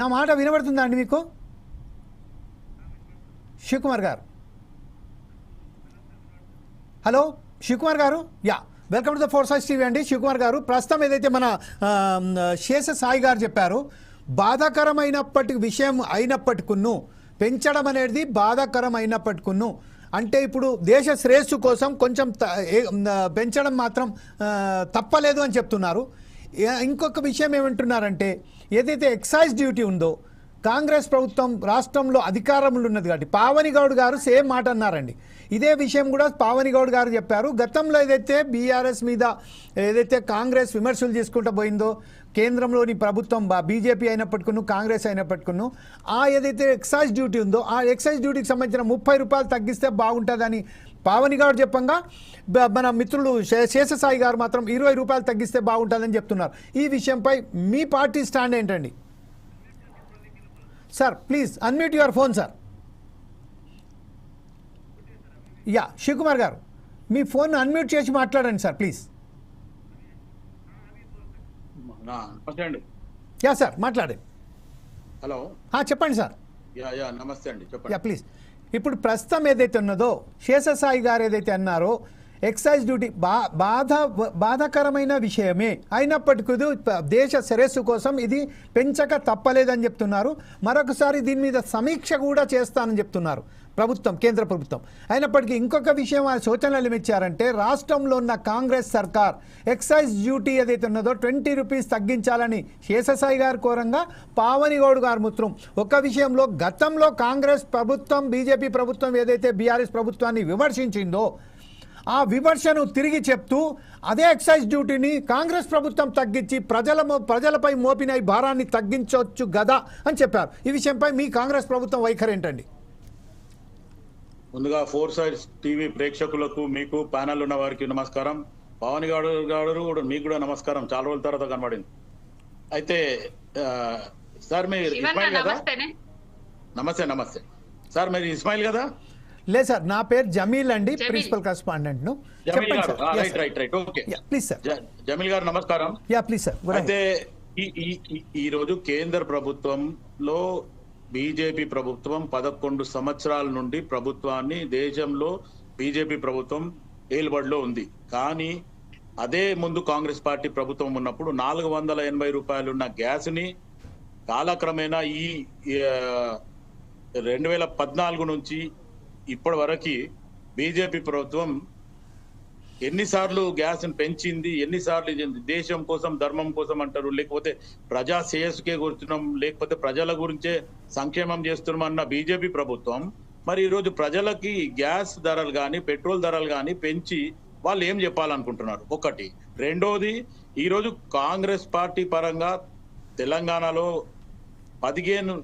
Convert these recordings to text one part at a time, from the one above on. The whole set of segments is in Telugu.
నా మాట వినబడుతుందా అండి మీకు? శివకుమార్ గారు. హలో శివకుమార్ గారు? Yeah. Welcome to the four size TV అండి. శివకుమార్ గారు ప్రస్తుతం ఏదైతే మన శేష సాయి గారు చెప్పారు బాధాకరమైనప్పటి విషయం అయినప్పటికును పెంచడం అనేది బాధాకరం అయినప్పటికును అంటే ఇప్పుడు దేశ శ్రేయస్సు కోసం కొంచెం పెంచడం మాత్రం తప్పలేదు అని చెప్తున్నారు. ఇంకొక విషయం ఏమంటున్నారంటే ఏదైతే ఎక్సైజ్ డ్యూటీ ఉందో కాంగ్రెస్ ప్రభుత్వం రాష్ట్రంలో అధికారంలో ఉన్నది కాబట్టి పావనిగౌడ్ గారు సేమ్ మాట అన్నారండి. ఇదే విషయం కూడా పావనిగౌడ్ గారు చెప్పారు. గతంలో ఏదైతే బీఆర్ఎస్ మీద ఏదైతే కాంగ్రెస్ విమర్శలు చేసుకుంటూ పోయిందో కేంద్రంలోని ప్రభుత్వం బీజేపీ అయినప్పటికీ కాంగ్రెస్ అయినప్పటికీ ఆ ఏదైతే ఎక్సైజ్ డ్యూటీ ఉందో ఆ ఎక్సైజ్ డ్యూటీకి సంబంధించిన ముప్పై రూపాయలు తగ్గిస్తే బాగుంటుందని పావని గౌడ్ చెప్పంగా మన మిత్రులు శేషసాయి గారు మాత్రం ఇరవై రూపాయలు తగ్గిస్తే బాగుంటుందని చెప్తున్నారు. ఈ విషయంపై మీ పార్టీ స్టాండ్ ఏంటండి? Sir please unmute your phone sir. Yeah Sivakumar గారు మీ ఫోన్ అన్మ్యూట్ చేసి మాట్లాడండి సార్ ప్లీజ్. యా సార్ మాట్లాడండి. హలో. చెప్పండి సార్. యా యా నమస్తే అండి యా చెప్పండి ప్లీజ్. ఇప్పుడు ప్రస్తుతం ఏదైతే ఉన్నదో శేషసాయి గారు ఏదైతే అన్నారో ఎక్సైజ్ డ్యూటీ బా బాధ బాధాకరమైన విషయమే. అయినప్పటికీ దేశ శ్రేయస్సు కోసం ఇది పెంచక తప్పలేదని చెప్తున్నారు. మరొకసారి దీని మీద సమీక్ష కూడా చేస్తానని చెప్తున్నారు. ప్రభుత్వం కేంద్ర ప్రభుత్వం. అయినప్పటికీ ఇంకొక విషయం ఆ సూచనలు ఇచ్చారంటే రాష్ట్రంలో ఉన్న కాంగ్రెస్ సర్కార్ ఎక్సైజ్ డ్యూటీ ఏదైతే ఉన్నదో ట్వంటీ రూపీస్ తగ్గించాలని శేషసాయి గారు కోరంగా పావనిగౌడ్ గారు ముత్రం. ఒక విషయంలో గతంలో కాంగ్రెస్ ప్రభుత్వం బీజేపీ ప్రభుత్వం ఏదైతే బీఆర్ఎస్ ప్రభుత్వాన్ని విమర్శించిందో ఆ విమర్శను తిరిగి చెప్తూ అదే ఎక్సైజ్ డ్యూటీని కాంగ్రెస్ ప్రభుత్వం తగ్గించి ప్రజల ప్రజలపై మోపిన ఈ భారాన్ని తగ్గించవచ్చు గదా అని చెప్పారు. ఈ విషయంపై మీ కాంగ్రెస్ ప్రభుత్వం వైఖరి ఏంటండి? ముందుగా ఫోర్ సైడ్స్ టీవీ ప్రేక్షకులకు మీకు ప్యానల్ ఉన్న వారికి నమస్కారం. పవన్ గారు గారు కూడా మీకు కూడా నమస్కారం. చాలా రోజుల తర్వాత కనబడింది. అయితే సార్ మీరు ఇస్మాయిల్ కదా? నమస్తే నమస్తే. సార్ మీరు ఇస్మాయిల్ కదా? లేదు సార్ నా పేరు జమీల్ అండి. ప్రిన్సిపల్ కరెస్పాండెంట్ను జమీల్ చెప్పండి గారు. Sir. Right right right. Okay. Please sir Jameel గారు నమస్కారం. యా ప్లీజ్ సార్ అయితే ఈ ఈ- ఈ- ఈ రోజు కేంద్ర ప్రభుత్వంలో బీజేపీ ప్రభుత్వం పదకొండు సంవత్సరాల నుండి ప్రభుత్వాన్ని దేశంలో బీజేపీ ప్రభుత్వం ఏలుబడిలో ఉంది. కానీ అదే ముందు కాంగ్రెస్ పార్టీ ప్రభుత్వం ఉన్నప్పుడు నాలుగు వందల ఎనభై రూపాయలు ఉన్న గ్యాస్ని కాలక్రమేణా ఈ రెండు వేల పద్నాలుగు నుంచి ఇప్పటి వరకు బీజేపీ ప్రభుత్వం ఎన్నిసార్లు గ్యాస్ను పెంచింది ఎన్నిసార్లు దేశం కోసం ధర్మం కోసం అంటారు లేకపోతే ప్రజా శ్రేయస్సుకే కూర్చున్నాం లేకపోతే ప్రజల గురించే సంక్షేమం చేస్తున్నాం అన్న బీజేపీ ప్రభుత్వం మరి ఈరోజు ప్రజలకి గ్యాస్ ధరలు కానీ పెట్రోల్ ధరలు కానీ పెంచి వాళ్ళు ఏం చెప్పాలనుకుంటున్నారు? ఒకటి. రెండోది ఈరోజు కాంగ్రెస్ పార్టీ పరంగా తెలంగాణలో పదిహేను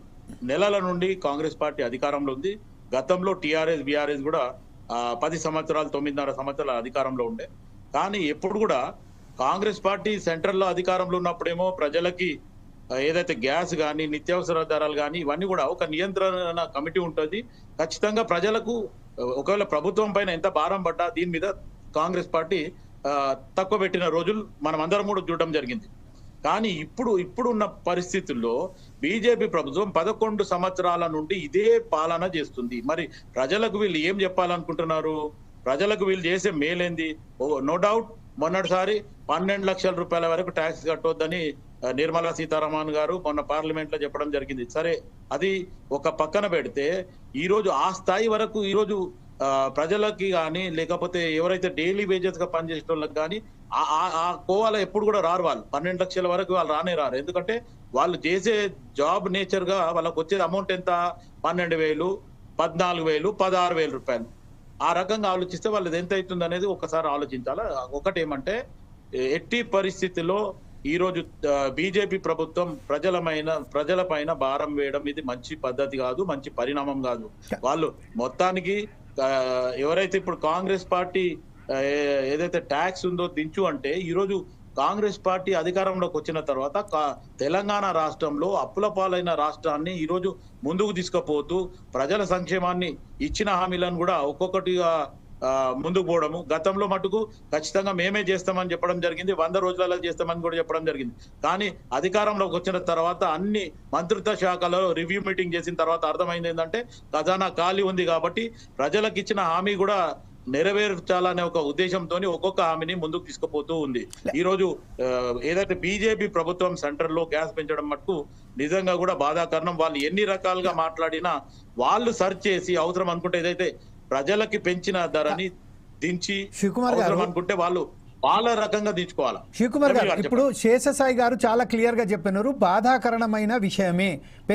నెలల నుండి కాంగ్రెస్ పార్టీ అధికారంలో ఉంది. గతంలో టీఆర్ఎస్ బీఆర్ఎస్ కూడా ఆ, పది సంవత్సరాలు తొమ్మిదిన్నర సంవత్సరాల అధికారంలో ఉండే. కానీ ఎప్పుడు కూడా కాంగ్రెస్ పార్టీ సెంట్రల్లో అధికారంలో ఉన్నప్పుడేమో ప్రజలకి ఏదైతే గ్యాస్ కానీ నిత్యావసర ధరలు కానీ ఇవన్నీ కూడా ఒక నియంత్రణ కమిటీ ఉంటుంది. ఖచ్చితంగా ప్రజలకు ఒకవేళ ప్రభుత్వం పైన ఎంత భారం పడ్డా దీని మీద కాంగ్రెస్ పార్టీ తక్కువ పెట్టిన రోజులు మనం అందరం కూడా చూడడం జరిగింది. కానీ ఇప్పుడు ఇప్పుడున్న పరిస్థితుల్లో బీజేపీ ప్రభుత్వం పదకొండు సంవత్సరాల నుండి ఇదే పాలన చేస్తుంది. మరి ప్రజలకు వీళ్ళు ఏం చెప్పాలనుకుంటున్నారు? ప్రజలకు వీళ్ళు చేసే మేలేంది? No doubt. మొన్నటిసారి పన్నెండు లక్షల రూపాయల వరకు ట్యాక్స్ కట్టొద్దని నిర్మలా సీతారామన్ గారు మొన్న పార్లమెంట్లో చెప్పడం జరిగింది. సరే అది ఒక పక్కన పెడితే ఈ రోజు ఆ స్థాయి వరకు ఈ రోజు ప్రజలకి కానీ లేకపోతే ఎవరైతే డైలీ వేజెస్గా పనిచేసే వాళ్ళకి కానీ ఆ- కోవాల ఎప్పుడు కూడా రారు వాళ్ళు. పన్నెండు లక్షల వరకు వాళ్ళు రానే రారు. ఎందుకంటే వాళ్ళు చేసే జాబ్ నేచర్గా వాళ్ళకి వచ్చే అమౌంట్ ఎంత? పన్నెండు వేలు పద్నాలుగు వేలు పదహారు వేల రూపాయలు. ఆ రకంగా ఆలోచిస్తే వాళ్ళది ఎంత అవుతుంది అనేది ఒకసారి ఆలోచించాలి? ఒకటి ఏమంటే ఎట్టి పరిస్థితిలో ఈరోజు బీజేపీ ప్రభుత్వం ప్రజలమైన ప్రజలపైన భారం వేయడం ఇది మంచి పద్ధతి కాదు మంచి పరిణామం కాదు. వాళ్ళు మొత్తానికి ఎవరైతే ఇప్పుడు కాంగ్రెస్ పార్టీ ఏదైతే ట్యాక్స్ ఉందో దించు అంటే ఈరోజు కాంగ్రెస్ పార్టీ అధికారంలోకి వచ్చిన తర్వాత కా- తెలంగాణ రాష్ట్రంలో అప్పుల పాలైన రాష్ట్రాన్ని ఈరోజు ముందుకు తీసుకుపోతూ ప్రజల సంక్షేమాన్ని ఇచ్చిన హామీలను కూడా ఒక్కొక్కటిగా ముందుకు పోవడము. గతంలో మటుకు ఖచ్చితంగా మేమే చేస్తామని చెప్పడం జరిగింది. వంద రోజులలో చేస్తామని కూడా చెప్పడం జరిగింది. కానీ అధికారంలోకి వచ్చిన తర్వాత అన్ని మంత్రిత్వ శాఖలో రివ్యూ మీటింగ్ చేసిన తర్వాత అర్థమైంది ఏంటంటే ఖజానా ఖాళీ ఉంది కాబట్టి ప్రజలకు ఇచ్చిన హామీ కూడా నెరవేర్చాలనే ఒక ఉద్దేశంతో ఒక్కొక్క హామీని ముందుకు తీసుకుపోతూ ఉంది. ఈ రోజు ఏదైతే బీజేపీ ప్రభుత్వం సెంటర్లో గ్యాస్ పెంచడం మటుకు నిజంగా కూడా బాధాకరణం. వాళ్ళు ఎన్ని రకాలుగా మాట్లాడినా వాళ్ళు సర్చ్ చేసి అవసరం అనుకుంటే ఏదైతే ప్రజలకి పెంచిన ధరని దించి శివకుమార్ గారు- అనుకుంటే వాళ్ళు వాళ్ళ రకంగా దించుకోవాలి? శివకుమార్ గారు ఇప్పుడు శేషసాయి గారు చాలా క్లియర్గా చెప్పినారు బాధాకరణమైన విషయమే.